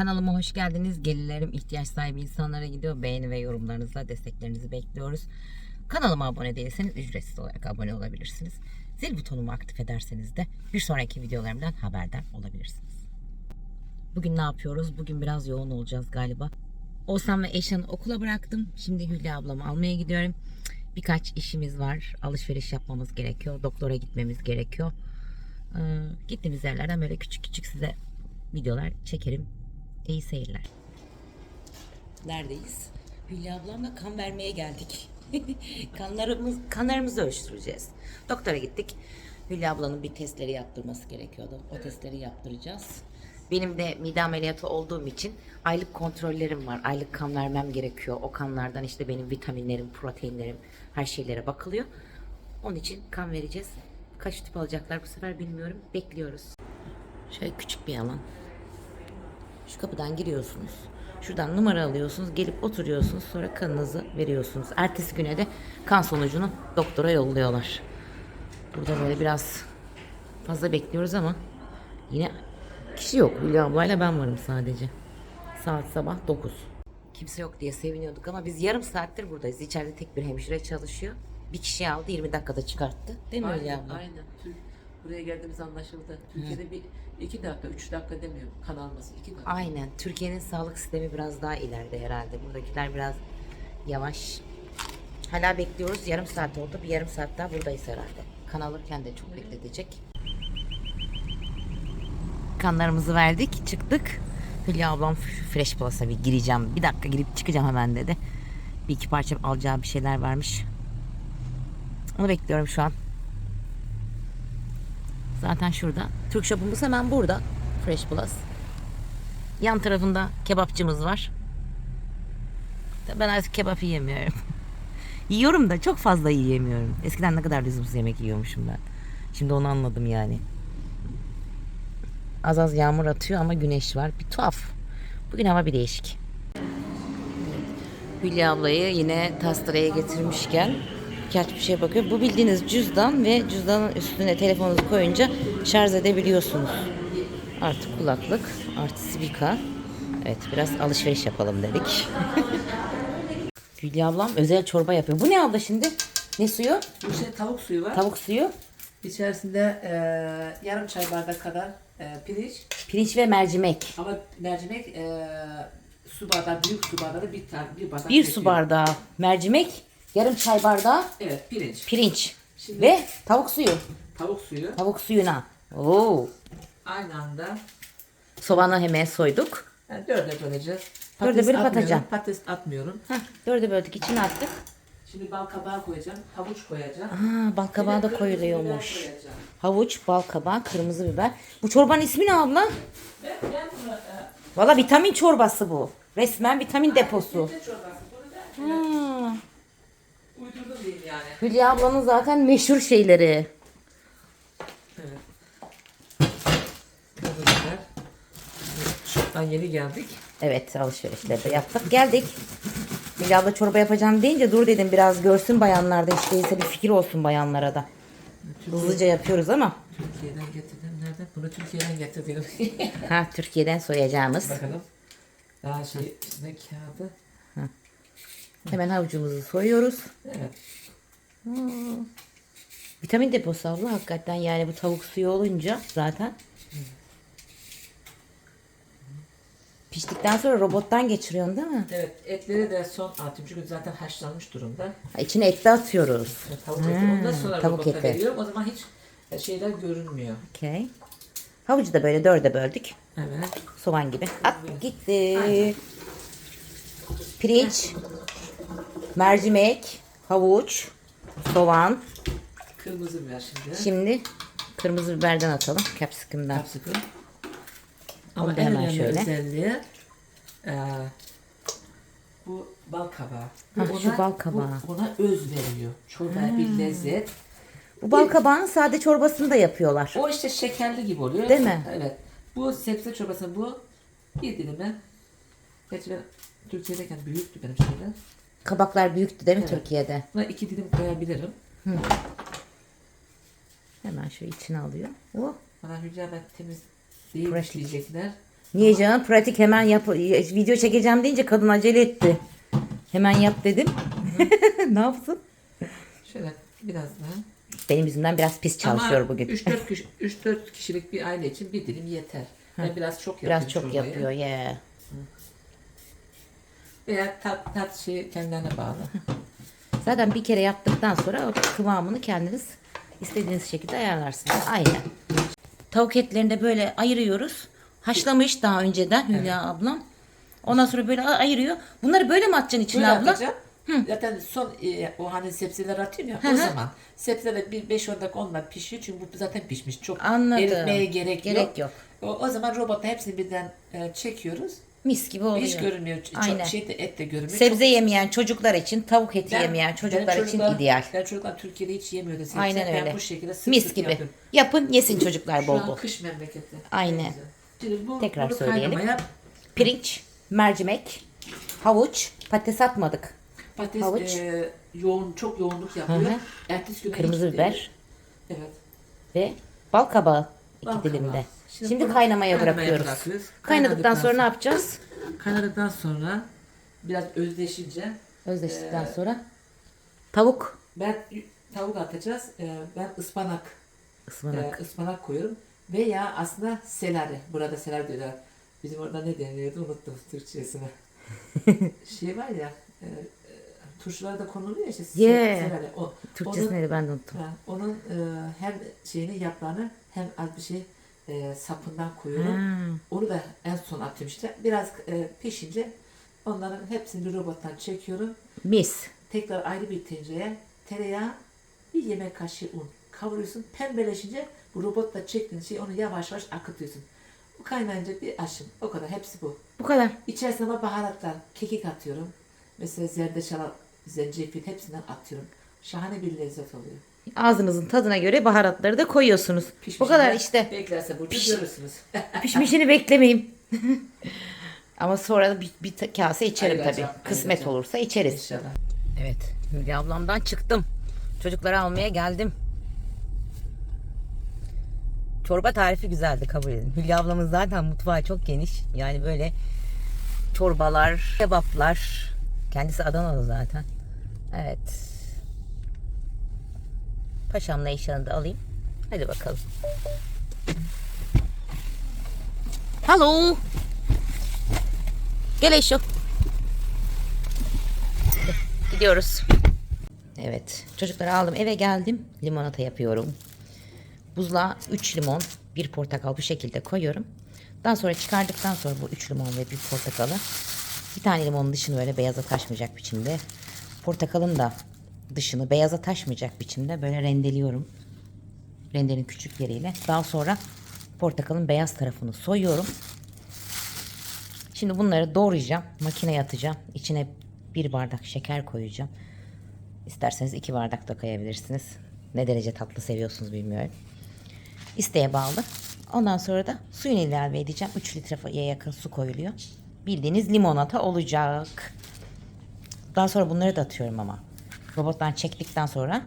Kanalıma hoş geldiniz. Gelirlerim ihtiyaç sahibi insanlara gidiyor. Beğeni ve yorumlarınızla desteklerinizi bekliyoruz. Kanalıma abone değilseniz ücretsiz olarak abone olabilirsiniz. Zil butonumu aktif ederseniz de bir sonraki videolarımdan haberdar olabilirsiniz. Bugün ne yapıyoruz? Bugün biraz yoğun olacağız galiba. Oğuzhan ve Eşan'ı okula bıraktım. Şimdi Hülya ablamı almaya gidiyorum. Birkaç işimiz var. Alışveriş yapmamız gerekiyor. Doktora gitmemiz gerekiyor. Ee, gittiğimiz yerlerden böyle küçük küçük size videolar çekerim. İyi seyirler. Neredeyiz? Hülya ablamla kan vermeye geldik. Kanlarımız, kanlarımızı ölçtüreceğiz. Doktora gittik. Hülya ablanın bir testleri yaptırması gerekiyordu. O testleri yaptıracağız. Benim de mide ameliyatı olduğum için aylık kontrollerim var. Aylık kan vermem gerekiyor. O kanlardan işte benim vitaminlerim, proteinlerim, her şeylere bakılıyor. Onun için kan vereceğiz. Kaç tüp alacaklar bu sefer bilmiyorum. Bekliyoruz. Şöyle küçük bir alan. Şu kapıdan giriyorsunuz. Şuradan numara alıyorsunuz. Gelip oturuyorsunuz. Sonra kanınızı veriyorsunuz. Ertesi güne de kan sonucunu doktora yolluyorlar. Burada böyle biraz fazla bekliyoruz ama yine kişi yok. Hülya ablayla ben varım sadece. Saat sabah 9. Kimse yok diye seviniyorduk ama biz yarım saattir buradayız. İçeride tek bir hemşire çalışıyor. Bir kişi aldı 20 dakikada çıkarttı. Değil mi Hülya abla? aynen. Buraya geldiğimiz anlaşıldı. Türkiye'de bir iki dakika, üç dakika demiyorum. Kan alması iki dakika. Aynen. Türkiye'nin sağlık sistemi biraz daha ileride herhalde. Buradakiler biraz yavaş. Hala bekliyoruz. Yarım saat oldu. Bir yarım saat daha buradayız herhalde. Kan alırken de çok bekletecek. Kanlarımızı verdik. Çıktık. Hülya ablam Fresh Plus'a bir gireceğim. Bir dakika girip çıkacağım hemen dedi. Bir iki parça alacağı bir şeyler varmış. Onu bekliyorum şu an. Zaten şurada. Türk Shop'umuz hemen burada. Fresh Plus. Yan tarafında kebapçımız var. Ben artık kebap yiyemiyorum. Yiyorum da çok fazla yiyemiyorum. Eskiden ne kadar lüzumsuz yemek yiyormuşum ben. Şimdi onu anladım yani. Az az yağmur atıyor ama güneş var. Bir tuhaf. Bugün hava bir değişik. Hülya ablayı yine tastaraya getirmişken birkaç bir şey bakıyor. Bu bildiğiniz cüzdan ve cüzdanın üstüne telefonunuzu koyunca şarj edebiliyorsunuz. Artı kulaklık, artı sibika. Evet biraz alışveriş yapalım dedik. Hülya ablam özel çorba yapıyor. Bu ne abla şimdi? Ne suyu? Bu şey tavuk suyu var. Tavuk suyu, İçerisinde e, yarım çay bardak kadar e, pirinç. pirinç ve mercimek. Ama mercimek e, su bardağı, büyük su bardağı bir tane bir bardak. Bir su bardağı mercimek, yarım çay bardağı Evet pirinç. pirinç Şimdi- ve tavuk suyu. Tavuk suyu. Tavuk suyuna. Oo. Aynı anda Soğanı hemen soyduk. yani dörde böleceğiz. Dörde Patates bölüp atmıyorum, atacağım. Patates atmıyorum. Heh, dörde böldük içine attık. Şimdi bal kabağı koyacağım. Havuç koyacağım. Aa, bal kabağı da kırmızı biber koyuluyormuş. koyacağım. Havuç, bal kabağı, kırmızı biber. Bu çorbanın ismi ne abla? Ben, ben bunu e, Valla vitamin çorbası bu. Resmen vitamin deposu. çorbası. Bunu ben Ha. Uydurdum diyeyim yani. Hülya ablanın zaten meşhur şeyleri. Evet. Biber. Şoktan yeni geldik. Evet alışverişleri de yaptık. Geldik. Hülya abla çorba yapacağım deyince dur dedim biraz görsün bayanlarda hiç değilse bir fikir olsun bayanlara da. Hızlıca yapıyoruz ama. Türkiye'den getirdim. Nereden? Bunu Türkiye'den getirdim. Ha Türkiye'den soyacağımız. Bakalım. Daha şey üstüne kağıdı. Hemen havucumuzu soyuyoruz. Evet. Vitamin deposu abla hakikaten yani bu tavuk suyu olunca zaten. Piştikten sonra robottan geçiriyorsun değil mi? Evet. Etleri de son attım. Çünkü zaten haşlanmış durumda. Ha, İçine et de atıyoruz. Tavuk eti. Ondan sonra tavuk robota eti. veriyorum. O zaman hiç e, şeyler görünmüyor. Okey. Havucu da böyle dörde böldük. Evet. Soğan gibi. At gitti. Pirinç, mercimek, havuç, soğan. Kırmızı biber şimdi. Şimdi kırmızı biberden atalım. Capsicum'dan. Onu Ama da en hemen önemli şöyle. özelliği e, bu bal kabağı. Bu Hah, şu bal kabağı. Bu ona öz veriyor. Çorbaya bir lezzet. Bu bal kabağının sade çorbasını da yapıyorlar. O işte şekerli gibi oluyor. Değil mi? Evet. Bu sebze çorbası bu bir dilime. Gerçi ben Türkiye'deyken büyüktü benim şeyler. Kabaklar büyüktü değil mi Evet. Türkiye'de? Buna iki dilim koyabilirim. Hemen şu içine alıyor. Oh. Bana Hülya ben temiz değil Pratik. diyecekler. Niye canım? Pratik hemen yap. Video çekeceğim deyince kadın acele etti. Hemen yap dedim. ne yapsın? Şöyle biraz daha. Benim yüzümden biraz pis çalışıyor Ama bugün. 3-4 kişi, 3-4 kişilik bir aile için bir dilim yeter. Ben biraz çok yapıyorum. Biraz çok çorbayı. yapıyor ya. Veya tat, tat şey kendilerine bağlı. Zaten bir kere yaptıktan sonra o kıvamını kendiniz istediğiniz şekilde ayarlarsınız. Aynen. Tavuk etlerini de böyle ayırıyoruz. Haşlamış daha önceden Hülya ablam. Ondan sonra böyle ayırıyor. Bunları böyle mi atacaksın içine Böyle abla? atacağım. Zaten son e, o hani sebzeler atıyorum ya Hı o hı. zaman sebzeler bir 5-10 dakika onlar pişiyor çünkü bu zaten pişmiş. Çok Anladım. eritmeye gerek, Gerek yok. yok. O, o zaman robotla hepsini birden e, çekiyoruz. Mis gibi oluyor. Hiç görünmüyor. Ç- Aynen. Çok şey de et de görünmüyor. Sebze Çok- yemeyen çocuklar için, tavuk eti Ben- yemeyen çocuklar benim için çocuklar- ideal. Ben çocuklar Türkiye'de hiç yemiyordu sebze. Aynen ben öyle. bu şekilde sık Mis sık gibi. yapıyorum. Yapın yesin çocuklar bol bol. kış memleketi. Aynen. Şimdi bu, Tekrar bunu söyleyelim. kaynamaya Pirinç, mercimek, havuç, patates atmadık. patates Havuç. e, yoğun, çok yoğunluk yapıyor. Hı hı. Ertesi güne Kırmızı biber Evet. ve bal kabağı iki Bal dilimde. kabağı. Şimdi, Şimdi bunu kaynamaya bırakıyoruz. bırakıyoruz. Kaynadıktan sonra ne yapacağız? Kaynadıktan sonra biraz özleşince Özleştikten Ee, sonra tavuk ben tavuk atacağız. E, ben ıspanak ıspanak. e, ıspanak koyuyorum. Veya aslında selari. Burada selari diyorlar. Bizim orada ne deniyordu unuttum Türkçesini. şey var ya e, e, turşular da konuluyor ya işte se- Yeah. selari. O, Türkçesi onun- neydi ben de unuttum. Ha, onun e, hem şeyini yaprağını hem az bir şey e, sapından koyuyorum. Ha, Onu da en son atıyorum işte. Biraz e, pişince onların hepsini bir robottan çekiyorum. mis. Tekrar ayrı bir tencereye tereyağı, bir yemek kaşığı un kavuruyorsun. Pembeleşince bu robotla çektiğin şeyi onu yavaş yavaş akıtıyorsun. Bu kaynayınca bir aşım. O kadar. Hepsi bu. Bu kadar. İçerisine ama baharatlar. Kekik atıyorum. Mesela zerdeçal, zencefil hepsinden atıyorum. Şahane bir lezzet oluyor. Ağzınızın tadına göre baharatları da koyuyorsunuz. Bu Pişmişini kadar de işte. Beklerse burada Piş- görürsünüz. Pişmişini beklemeyin. Ama sonra da bir, bir ta- kase içerim tabii. Ayıracağım, Kısmet ayıracağım. olursa içeriz. İnşallah. Evet. Hülya ablamdan çıktım. Çocukları almaya geldim. Çorba tarifi güzeldi kabul edin. Hülya ablamın zaten mutfağı çok geniş. Yani böyle çorbalar, kebaplar. Kendisi Adanalı zaten. Evet. Paşamla eşyanı da alayım. Hadi bakalım. Hello. Gel Eşo. Gidiyoruz. Evet. Çocukları aldım eve geldim. Limonata yapıyorum. Buzluğa 3 limon, 1 portakal bu şekilde koyuyorum. Daha sonra çıkardıktan sonra bu 3 limon ve 1 portakalı bir tane limonun dışını böyle beyaza taşmayacak biçimde portakalın da dışını beyaza taşmayacak biçimde böyle rendeliyorum. Rendenin küçük yeriyle. Daha sonra portakalın beyaz tarafını soyuyorum. Şimdi bunları doğrayacağım. Makineye atacağım. İçine bir bardak şeker koyacağım. İsterseniz iki bardak da koyabilirsiniz. Ne derece tatlı seviyorsunuz bilmiyorum. İsteğe bağlı. Ondan sonra da suyunu ilave edeceğim. 3 litreye yakın su koyuluyor. Bildiğiniz limonata olacak. Daha sonra bunları da atıyorum ama. Robottan çektikten sonra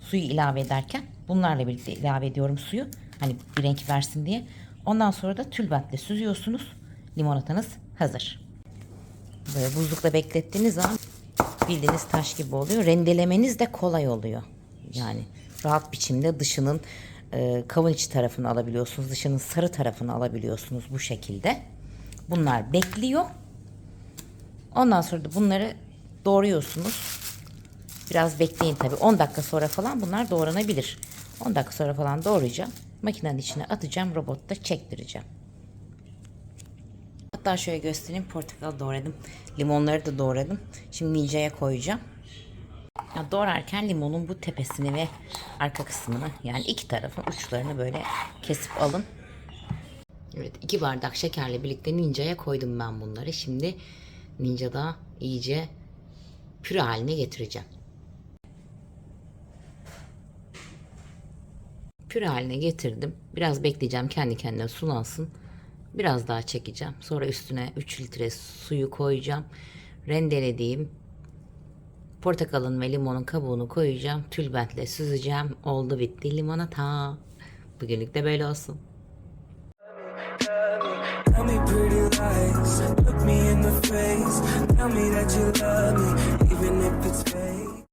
suyu ilave ederken bunlarla birlikte ilave ediyorum suyu. Hani bir renk versin diye. Ondan sonra da tülbentle süzüyorsunuz. Limonatanız hazır. Böyle buzlukta beklettiğiniz zaman bildiğiniz taş gibi oluyor. Rendelemeniz de kolay oluyor. Yani rahat biçimde dışının e, kavun içi tarafını alabiliyorsunuz. Dışının sarı tarafını alabiliyorsunuz bu şekilde. Bunlar bekliyor. Ondan sonra da bunları doğruyorsunuz. Biraz bekleyin tabii. 10 dakika sonra falan bunlar doğranabilir. 10 dakika sonra falan doğrayacağım. Makinenin içine atacağım. Robotta çektireceğim. Hatta şöyle göstereyim. Portakal doğradım. Limonları da doğradım. Şimdi ninja'ya koyacağım. Ya doğrarken limonun bu tepesini ve arka kısmını yani iki tarafın uçlarını böyle kesip alın. Evet iki bardak şekerle birlikte ninja'ya koydum ben bunları. Şimdi ninja'da iyice püre haline getireceğim. Püre haline getirdim. Biraz bekleyeceğim kendi kendine sulansın. Biraz daha çekeceğim. Sonra üstüne 3 litre suyu koyacağım. Rendelediğim portakalın ve limonun kabuğunu koyacağım. Tülbentle süzeceğim. Oldu bitti limonata. Bugünlük de böyle olsun. Tell me pretty lies, look me that you love me,